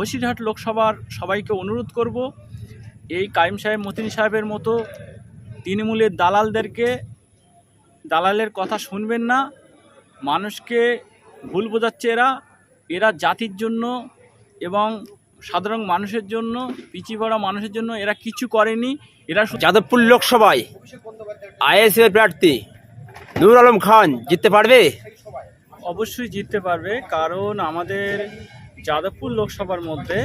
বসিরহাট লোকসভার সবাইকে অনুরোধ করব এই কাইম সাহেব মতিন সাহেবের মতো তৃণমূলের দালালদেরকে দালালের কথা শুনবেন না মানুষকে ভুল বোঝাচ্ছে এরা এরা জাতির জন্য এবং সাধারণ মানুষের জন্য পিছিয়ে পড়া মানুষের জন্য এরা কিছু করেনি এরা যাদবপুর লোকসভায় আইএসএফ প্রার্থী নুর আলম খান জিততে পারবে? অবশ্যই জিততে পারবে কারণ আমাদের যাদবপুর লোকসভার মধ্যে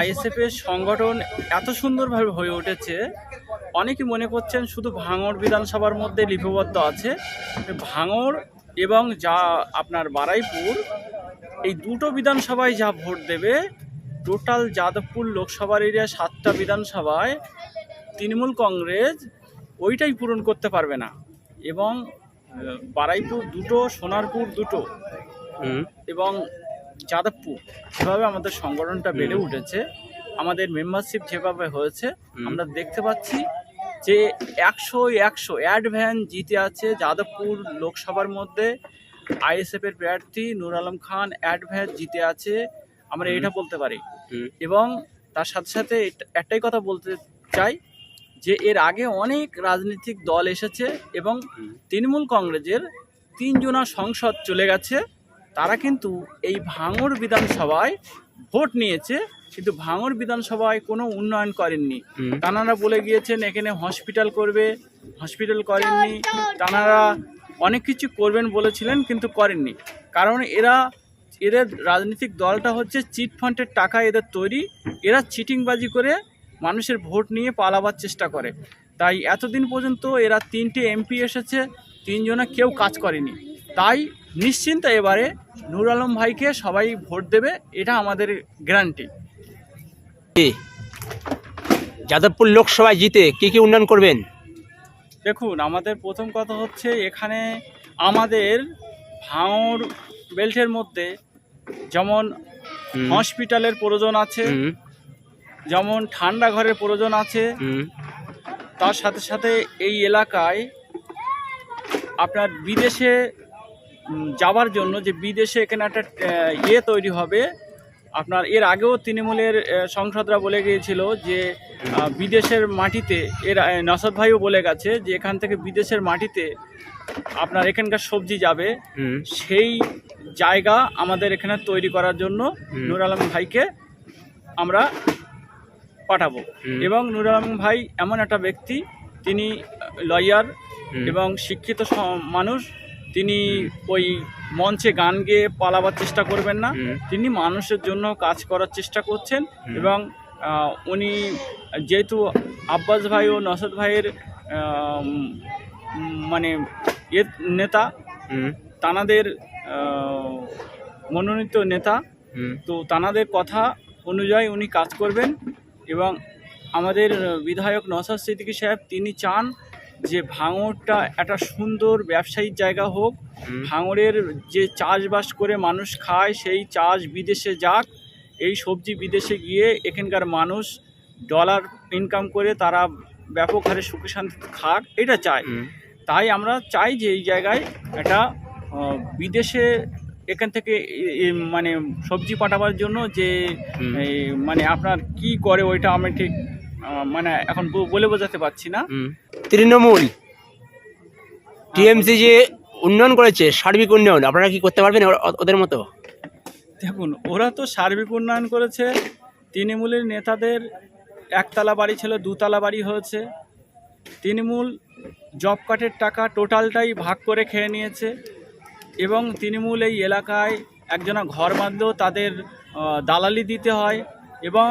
আইএসএফ এর সংগঠন এত সুন্দরভাবে হয়ে উঠেছে অনেকে মনে করছেন শুধু ভাঙড় বিধানসভার মধ্যে লিপিবদ্ধ আছে। ভাঙড় এবং যা আপনার বারাইপুর এই দুটো বিধানসভায় যা ভোট দেবে টোটাল যাদবপুর লোকসভার এরিয়া সাতটা বিধানসভায় তৃণমূল কংগ্রেস ওইটাই পূরণ করতে পারবে না। এবং বারাইপুর দুটো সোনারপুর দুটো এবং যাদবপুর। যেভাবে আমাদের সংগঠনটা বেড়ে উঠেছে। আমাদের মেম্বারশিপ যেভাবে হয়েছে আমরা দেখতে পাচ্ছি যে একশো একশো অ্যাডভ্যান জিতে আছে যাদবপুর লোকসভার মধ্যে। আইএসএফের প্রার্থী নুর আলম খান অ্যাডভ্যান জিতে আছে আমরা এটা বলতে পারি। এবং তার সাথে সাথে একটাই কথা বলতে চাই যে এর আগে অনেক রাজনৈতিক দল এসেছে এবং তৃণমূল কংগ্রেসের তিনজনা সংসদ চলে গেছে। তারা কিন্তু এই ভাঙর বিধানসভায় ভোট নিয়েছে কিন্তু ভাঙর বিধানসভায় কোনো উন্নয়ন করেননি। তানারা বলে গিয়েছেন এখানে হসপিটাল করবে হসপিটাল করেননি তানারা অনেক কিছু করবেন বলেছিলেন কিন্তু করেননি। কারণ এরা এদের রাজনৈতিক দলটা হচ্ছে চিট ফান্ডের টাকা এদের তৈরি এরা চিটিংবাজি করে মানুষের ভোট নিয়ে পালাবার চেষ্টা করে। তাই এতদিন পর্যন্ত এরা তিনটে এমপি এসেছে তিনজনে কেউ কাজ করেনি। তাই নিশ্চিন্ত এবারে নূর আলম ভাইকে সবাই ভোট দেবে এটা আমাদের গ্যারান্টি যাদবপুর লোকসভায় জিতে কি কি উন্নয়ন করবেন? দেখুন আমাদের প্রথম কথা হচ্ছে এখানে আমাদের ভাঙড় বেল্টের মধ্যে যেমন হসপিটালের প্রয়োজন আছে যেমন ঠান্ডা ঘরের প্রয়োজন আছে তার সাথে সাথে এই এলাকায় আপনার বিদেশে যাওয়ার জন্য যে বিদেশে এখানে একটা ইয়ে তৈরি হবে। আপনার এর আগেও তৃণমূলের সংসদরা বলে গিয়েছিল যে বিদেশের মাটিতে এর নসদ ভাইও বলে গেছে যে এখান থেকে বিদেশের মাটিতে আপনার এখানকার সবজি যাবে। সেই জায়গা আমাদের এখানে তৈরি করার জন্য নুর আলম ভাইকে আমরা পাঠাবো। এবং নুর আলম ভাই এমন একটা ব্যক্তি তিনি লয়ার এবং শিক্ষিত মানুষ। তিনি ওই মঞ্চে গান গেয়ে পালাবার চেষ্টা করবেন না। তিনি মানুষের জন্য কাজ করার চেষ্টা করছেন এবং উনি যেহেতু আব্বাস ভাই ও নসদ ভাইয়ের মানে এ নেতা তানাদের মনোনীত নেতা তো তানাদের কথা অনুযায়ী উনি কাজ করবেন এবং আমাদের বিধায়ক নসাদ সিদ্দিকী সাহেব তিনি চান যে ভাঙড়টা একটা সুন্দর ব্যবসায়িক জায়গা হোক ভাঙড়ের যে চাষবাস করে মানুষ খায় সেই চাষ বিদেশে যাক এই সবজি বিদেশে গিয়ে এখানকার মানুষ ডলার ইনকাম করে তারা ব্যাপক হারে সুখী শান্তিতে খাক এটা চাই তাই আমরা চাই যে এই জায়গায় একটা বিদেশে এখান থেকে মানে সবজি পাঠাবার জন্য যে মানে আপনার কি করে ওইটা আমি ঠিক মানে এখন বলে বোঝাতে পারছি না। তৃণমূল টিএমসি যে উন্নয়ন করেছে সার্বিক উন্নয়ন আপনারা কি করতে পারবেন ওদের মতো? দেখুন ওরা তো সার্বিক উন্নয়ন করেছে তৃণমূলের নেতাদের একতলা বাড়ি ছিল দুতলা বাড়ি হয়েছে। তৃণমূল জব কার্ডের টাকা টোটালটাই ভাগ করে খেয়ে নিয়েছে এবং তৃণমূল এই এলাকায় একজনা ঘর বাঁধলেও তাদের দালালি দিতে হয় এবং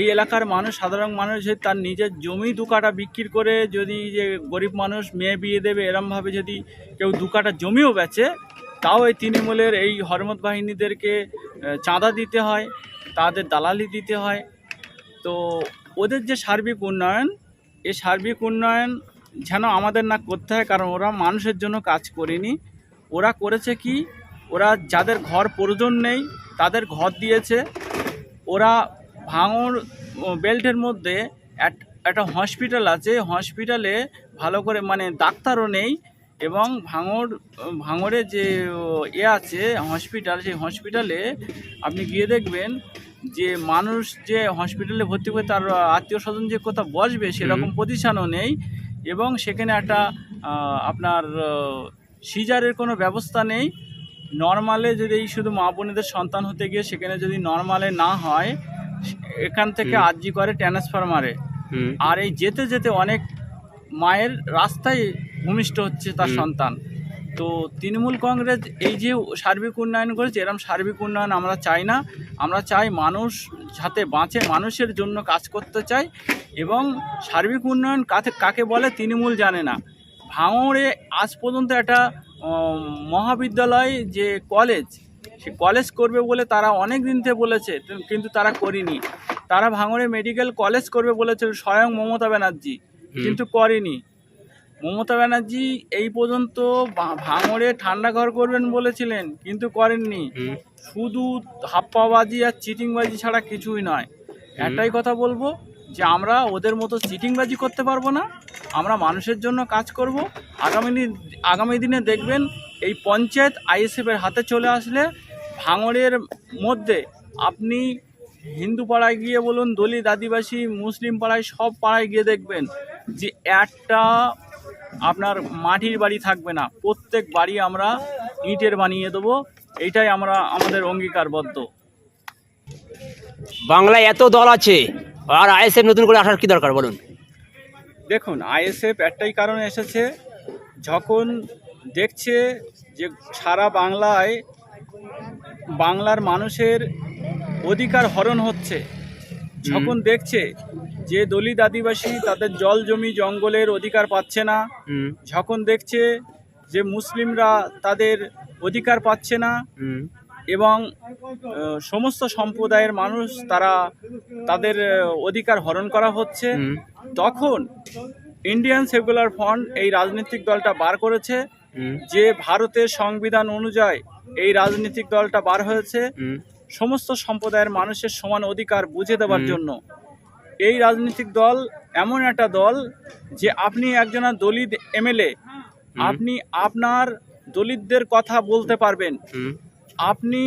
এই এলাকার মানুষ, সাধারণ মানুষ তার নিজের জমি দু কাটা বিক্রি করে যদি যে গরিব মানুষ মেয়ে বিয়ে দেবে, এরমভাবে যদি কেউ দু কাটা জমিও বেচে, তাও এই তৃণমূলের এই হরমত বাহিনীদেরকে চাঁদা দিতে হয়, তাদের দালালি দিতে হয়। তো ওদের যে সার্বিক উন্নয়ন, এই সার্বিক উন্নয়ন যেন আমাদের না করতে হয়, কারণ ওরা মানুষের জন্য কাজ করেনি। ওরা করেছে কি? ওরা যাদের ঘর প্রয়োজন নেই, তাদের ঘর দিয়েছে। ওরা ভাঙড় ও বেল্টের মধ্যে এক- একটা হসপিটাল আছে। হসপিটালে ভালো করে মানে ডাক্তারও নেই এবং ভাঙর ভাঙড়ে যে এ আছে হসপিটাল সেই হসপিটালে আপনি গিয়ে দেখবেন যে মানুষ যে হসপিটালে ভর্তি করে তার আত্মীয় স্বজন যে কোথাও বসবে সেরকম প্রতিষ্ঠানও নেই এবং সেখানে একটা আপনার সিজারের কোনো ব্যবস্থা নেই। নর্মালে যদি শুধু মা বোনেদের সন্তান হতে গিয়ে সেখানে যদি নর্মালে না হয় এখান থেকে। আর্জি করে ট্রান্সফার্মারে। আর এই যেতে যেতে অনেক মায়ের রাস্তায় ভূমিষ্ঠ হচ্ছে তার সন্তান। তো তৃণমূল কংগ্রেস এই যে সার্বিক উন্নয়ন করেছে এরকম সার্বিক উন্নয়ন আমরা চাই না। আমরা চাই মানুষ যাতে বাঁচে মানুষের জন্য কাজ করতে চাই এবং সার্বিক উন্নয়ন কাকে কাকে বলে তৃণমূল জানে না। ভাঙড়ে আজ পর্যন্ত একটা মহাবিদ্যালয় যে কলেজ সে কলেজ করবে বলে তারা অনেক দিন থেকে বলেছে কিন্তু তারা করেনি। তারা ভাঙড়ে মেডিকেল কলেজ করবে বলেছে স্বয়ং মমতা ব্যানার্জি কিন্তু করেনি। মমতা ব্যানার্জি এই পর্যন্ত ভাঙড়ে ঠান্ডা ঘর করবেন বলেছিলেন কিন্তু করেননি। শুধু হাপ্পাবাজি আর চিটিংবাজি ছাড়া কিছুই নয়। একটাই কথা বলব যে আমরা ওদের মতো চিটিংবাজি করতে পারব না আমরা মানুষের জন্য কাজ করব। আগামী দিন আগামী দিনে দেখবেন এই পঞ্চায়েত আইএসএফের হাতে চলে আসলে ভাঙড়ের মধ্যে আপনি হিন্দু পাড়ায় গিয়ে বলুন দলিত আদিবাসী মুসলিম পাড়ায় সব পাড়ায় গিয়ে দেখবেন যে একটা আপনার মাটির বাড়ি থাকবে না। প্রত্যেক বাড়ি আমরা ইটের বানিয়ে দেবো। এইটাই আমরা আমাদের অঙ্গীকারবদ্ধ। বাংলায় এত দল আছে আর আইএসএফ নতুন করে আসার কি দরকার বলুন? দেখুন আইএসএফ একটাই কারণে এসেছে যখন দেখছে যে সারা বাংলায় বাংলার মানুষের অধিকার হরণ হচ্ছে। যখন দেখছে যে দলিত আদিবাসী তাদের জল জমি জঙ্গলের অধিকার পাচ্ছে না যখন দেখছে যে মুসলিমরা তাদের অধিকার পাচ্ছে না এবং সমস্ত সম্প্রদায়ের মানুষ তারা তাদের অধিকার হরণ করা হচ্ছে তখন ইন্ডিয়ান সেকুলার ফ্রন্ট এই রাজনৈতিক দলটা বার করেছে যে ভারতের সংবিধান অনুযায়ী এই রাজনৈতিক দলটা বার হয়েছে। সমস্ত সম্প্রদায়ের মানুষের সমান অধিকার বুঝে দেওয়ার জন্য। এই রাজনৈতিক দল এমন একটা দল যে আপনি একজনা দলিত এমএলএ আপনি আপনার দলিতদের কথা বলতে পারবেন। আপনি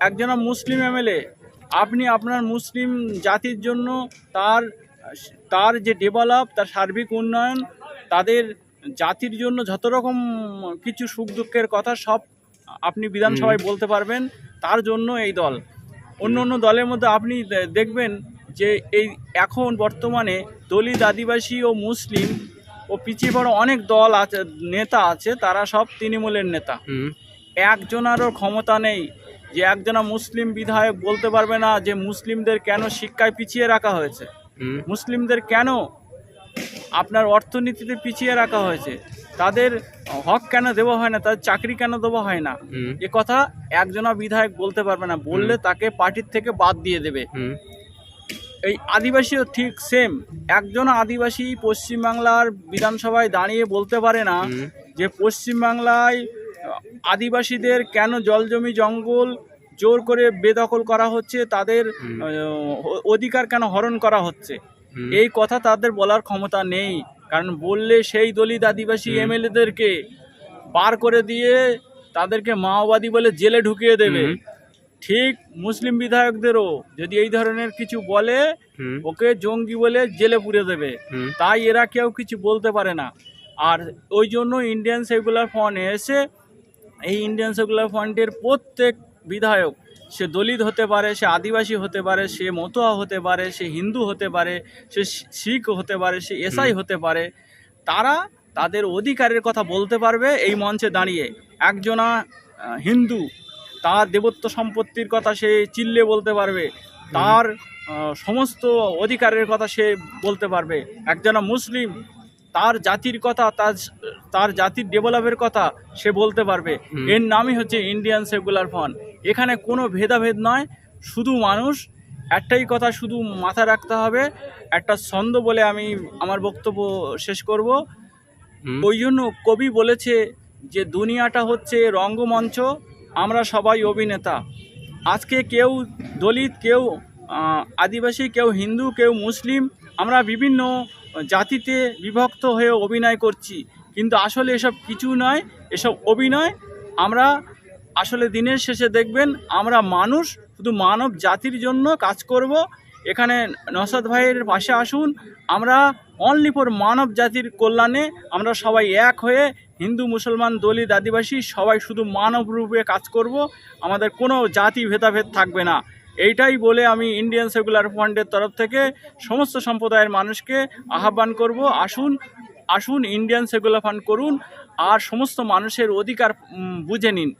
একজনা মুসলিম এমএলএ আপনি আপনার মুসলিম জাতির জন্য তার তার যে ডেভেলপ তার সার্বিক উন্নয়ন তাদের জাতির জন্য যত রকম কিছু সুখ দুঃখের কথা সব আপনি বিধানসভায় বলতে পারবেন তার জন্য এই দল। অন্য অন্য দলের মধ্যে আপনি দেখবেন যে এই এখন বর্তমানে দলিত আদিবাসী ও মুসলিম ও পিছিয়ে পড়া অনেক দল আছে নেতা আছে তারা সব তৃণমূলের নেতা। একজনারও ক্ষমতা নেই যে একজনা মুসলিম বিধায়ক বলতে পারবে না যে মুসলিমদের কেন শিক্ষায় পিছিয়ে রাখা হয়েছে। মুসলিমদের কেন আপনার অর্থনীতিতে পিছিয়ে রাখা হয়েছে? তাদের হক কেন দেওয়া হয় না তাদের চাকরি কেন দেওয়া হয় না? এ কথা একজনা বিধায়ক বলতে পারবে না বললে তাকে পার্টির থেকে বাদ দিয়ে দেবে। এই আদিবাসীও ঠিক সেম একজন আদিবাসী পশ্চিমবাংলার বিধানসভায় দাঁড়িয়ে বলতে পারে না যে পশ্চিমবাংলায় আদিবাসীদের কেন জলজমি জঙ্গল জোর করে বেদখল করা হচ্ছে তাদের অধিকার কেন হরণ করা হচ্ছে? এই কথা তাদের বলার ক্ষমতা নেই। কারণ বললে সেই দলিত আদিবাসী। এমএলএদেরকে পার করে দিয়ে তাদেরকে মাওবাদী বলে জেলে ঢুকিয়ে দেবে। ঠিক মুসলিম বিধায়কদেরও যদি এই ধরনের কিছু বলে ওকে জঙ্গি বলে জেলে পুরে দেবে। তাই এরা কেউ কিছু বলতে পারে না। আর ওই জন্য ইন্ডিয়ান সেকুলার ফ্রন্ট এসে এই ইন্ডিয়ান সেকুলার ফ্রন্টের প্রত্যেক বিধায়ক সে দলিত হতে পারে সে আদিবাসী হতে পারে সে মতুয়া হতে পারে সে হিন্দু হতে পারে সে শিখ হতে পারে সে এসআই হতে পারে তারা তাদের অধিকারের কথা বলতে পারবে এই মঞ্চে দাঁড়িয়ে। একজনা হিন্দু তার দেবত্ব সম্পত্তির কথা সে চিল্লে বলতে পারবে তার সমস্ত অধিকারের কথা সে বলতে পারবে। একজনা মুসলিম তার জাতির কথা তার তার জাতির ডেভেলপের কথা সে বলতে পারবে। এর নামই হচ্ছে ইন্ডিয়ান সেকুলার ফ্রন্ট। এখানে কোনো ভেদাভেদ নয় শুধু মানুষ একটাই কথা শুধু মাথায় রাখতে হবে একটা ছন্দ বলে আমি আমার বক্তব্য শেষ করব। ওই জন্য কবি বলেছে যে দুনিয়াটা হচ্ছে রঙ্গমঞ্চ আমরা সবাই অভিনেতা। আজকে কেউ দলিত কেউ আদিবাসী কেউ হিন্দু কেউ মুসলিম আমরা বিভিন্ন জাতিতে বিভক্ত হয়ে অভিনয় করছি। কিন্তু আসলে এসব কিছু নয়, এসব অভিনয়। আমরা আসলে দিনের শেষে দেখবেন, আমরা মানুষ, শুধু মানব জাতির জন্য কাজ করব। এখানে নসাদ ভাইয়ের পাশে আসুন। আমরা অনলি ফর মানব জাতির কল্যাণে আমরা সবাই এক হয়ে হিন্দু, মুসলমান, দলিত, আদিবাসী সবাই শুধু মানব রূপে কাজ করব। আমাদের কোনো জাতি ভেদাভেদ থাকবে না। এইটাই বলে আমি ইন্ডিয়ান সেকুলার ফান্ডের তরফ থেকে সমস্ত সম্প্রদায়ের মানুষকে আহ্বান করব, আসুন আসুন ইন্ডিয়ান সেকুলার ফান্ড করুন আর সমস্ত মানুষের অধিকার বুঝে নিন।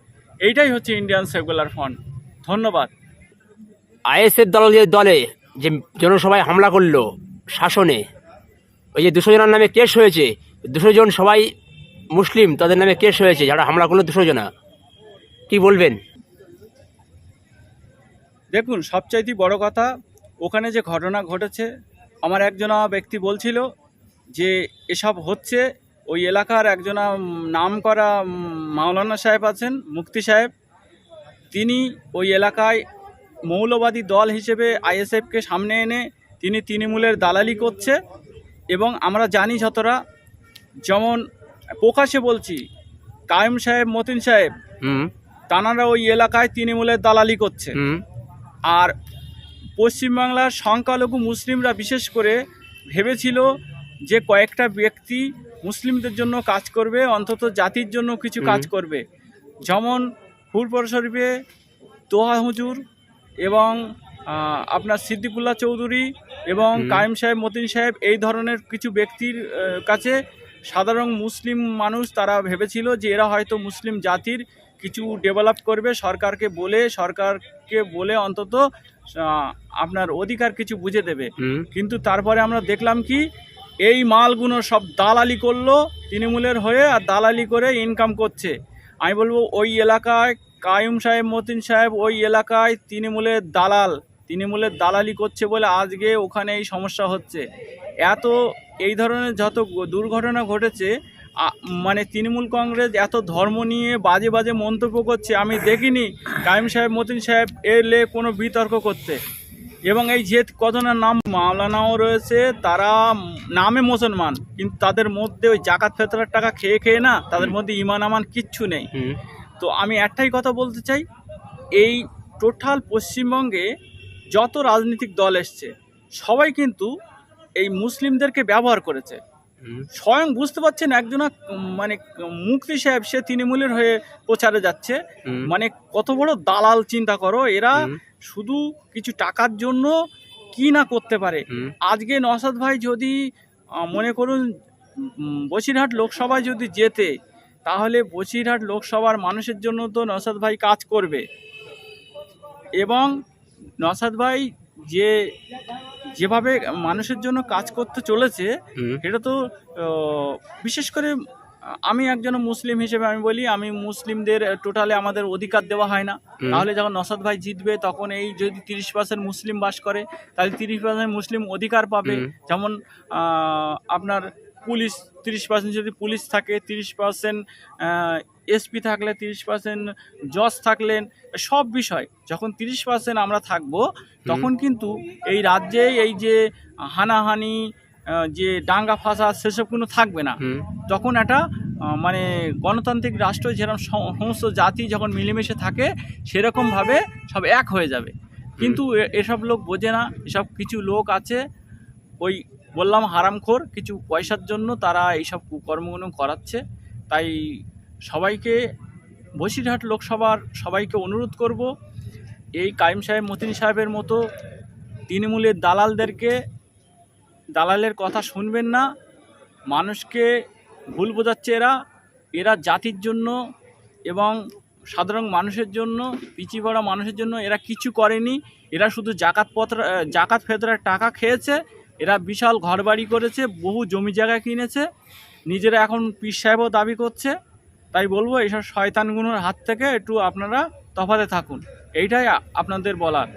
এইটাই হচ্ছে ইন্ডিয়ান সেকুলার ফান্ড ধন্যবাদ। আইএসএফ দল যে দলে যে জনসভায় হামলা করল শাসনে, ওই যে দুশো জনের নামে কেস হয়েছে, দুশো জন সবাই মুসলিম, তাদের নামে কেস হয়েছে, যারা হামলা করল দুশো জনা। কি বলবেন? দেখুন সবচাইতে বড় কথা ওখানে যে ঘটনা ঘটেছে আমার একজনা ব্যক্তি বলছিল যে এসব হচ্ছে ওই এলাকার একজনা নাম করা মাওলানা সাহেব আছেন মুক্তি সাহেব। তিনি ওই এলাকায় মৌলবাদী দল হিসেবে আইএসএফকে সামনে এনে তিনি তৃণমূলের দালালি করছে এবং আমরা জানি যতটা যেমন প্রকাশে বলছি কায়েম সাহেব মতিন সাহেব হুম। তানারা ওই এলাকায় তৃণমূলের দালালি করছে। আর পশ্চিমবাংলার সংখ্যালঘু মুসলিমরা বিশেষ করে ভেবেছিল যে কয়েকটা ব্যক্তি মুসলিমদের জন্য কাজ করবে অন্তত জাতির জন্য কিছু কাজ করবে। যেমন ফুরপর শরীফে তোহা হুজুর এবং আপনার সিদ্দিকুল্লাহ চৌধুরী এবং কায়েম সাহেব মতিন সাহেব এই ধরনের কিছু ব্যক্তির কাছে সাধারণ মুসলিম মানুষ তারা ভেবেছিল যে এরা হয়তো মুসলিম জাতির কিছু ডেভেলপ করবে সরকারকে বলে সরকারকে বলে অন্তত আপনার অধিকার কিছু বুঝে দেবে। কিন্তু তারপরে আমরা দেখলাম কি এই মালগুলো সব দালালি করল তৃণমূলের হয়ে আর দালালি করে ইনকাম করছে। আমি বলব ওই এলাকায় কায়ুম সাহেব মতিন সাহেব ওই এলাকায় তৃণমূলের দালাল তৃণমূলের দালালি করছে বলে আজকে ওখানে এই সমস্যা হচ্ছে। এত এই ধরনের যত দুর্ঘটনা ঘটেছে মানে তৃণমূল কংগ্রেস এত ধর্ম নিয়ে বাজে বাজে মন্তব্য করছে আমি দেখিনি কাইম সাহেব মতিন সাহেব এলে কোনো বিতর্ক করতে। এবং এই যে কজনের নাম মাওলানাও রয়েছে তারা নামে মুসলমান কিন্তু তাদের মধ্যে ওই জাকাত ফেতরার টাকা খেয়ে খেয়ে না তাদের মধ্যে ইমান আমান কিচ্ছু নেই। তো আমি একটাই কথা বলতে চাই এই টোটাল পশ্চিমবঙ্গে যত রাজনৈতিক দল এসছে সবাই কিন্তু এই মুসলিমদেরকে ব্যবহার করেছে। স্বয়ং বুঝতে পারছেন একজনা মানে মুক্তি সাহেব সে তৃণমূলের হয়ে প্রচারে যাচ্ছে। মানে কত বড় দালাল চিন্তা করো এরা শুধু কিছু টাকার জন্য কি না করতে পারে। আজকে নসাদ ভাই যদি মনে করুন বসিরহাট লোকসভায় যদি যেতে তাহলে বসিরহাট লোকসভার মানুষের জন্য তো নসাদ ভাই কাজ করবে। এবং নসাদ ভাই যে যেভাবে মানুষের জন্য কাজ করতে চলেছে এটা তো বিশেষ করে আমি একজন মুসলিম হিসেবে আমি বলি আমি মুসলিমদের টোটালে আমাদের অধিকার দেওয়া হয় না। তাহলে যখন নসাদ ভাই জিতবে তখন এই যদি তিরিশ পার্সেন্ট মুসলিম বাস করে তাহলে তিরিশ পার্সেন্ট মুসলিম অধিকার পাবে। যেমন আপনার পুলিশ তিরিশ পার্সেন্ট যদি পুলিশ থাকে তিরিশ পার্সেন্ট এসপি থাকলে তিরিশ পার্সেন্ট জজ থাকলেন সব বিষয়। যখন তিরিশ পার্সেন্ট আমরা থাকব তখন কিন্তু এই রাজ্যে এই যে হানাহানি যে ডাঙ্গা ফাসাদ সেসব কোনো থাকবে না। তখন একটা মানে গণতান্ত্রিক রাষ্ট্র যেরকম সমস্ত জাতি যখন মিলেমিশে থাকে সেরকমভাবে সব এক হয়ে যাবে। কিন্তু এসব লোক বোঝে না এসব কিছু লোক আছে ওই বললাম হারামখোর কিছু পয়সার জন্য তারা এইসব কুকর্মগুলো করাচ্ছে। তাই সবাইকে বসিরহাট লোকসভার সবাইকে অনুরোধ করব, এই কাইম সাহেব, মতিন সাহেবের মতো তৃণমূলের দালালদেরকে, দালালের কথা শুনবেন না, মানুষকে ভুল বোঝাচ্ছে এরা এরা জাতির জন্য এবং সাধারণ মানুষের জন্য, পিছিয়ে পড়া মানুষের জন্য এরা কিছু করেনি, এরা শুধু জাকাত পত্র জাকাত ফেতরার টাকা খেয়েছে, এরা বিশাল ঘরবাড়ি করেছে, বহু জমি জায়গা কিনেছে, নিজেরা এখন পীর সাহেবও দাবি করছে। তাই বলব এইসব শয়তানগুলোর হাত থেকে একটু আপনারা তফাতে থাকুন। এইটাই আপনাদের বলার।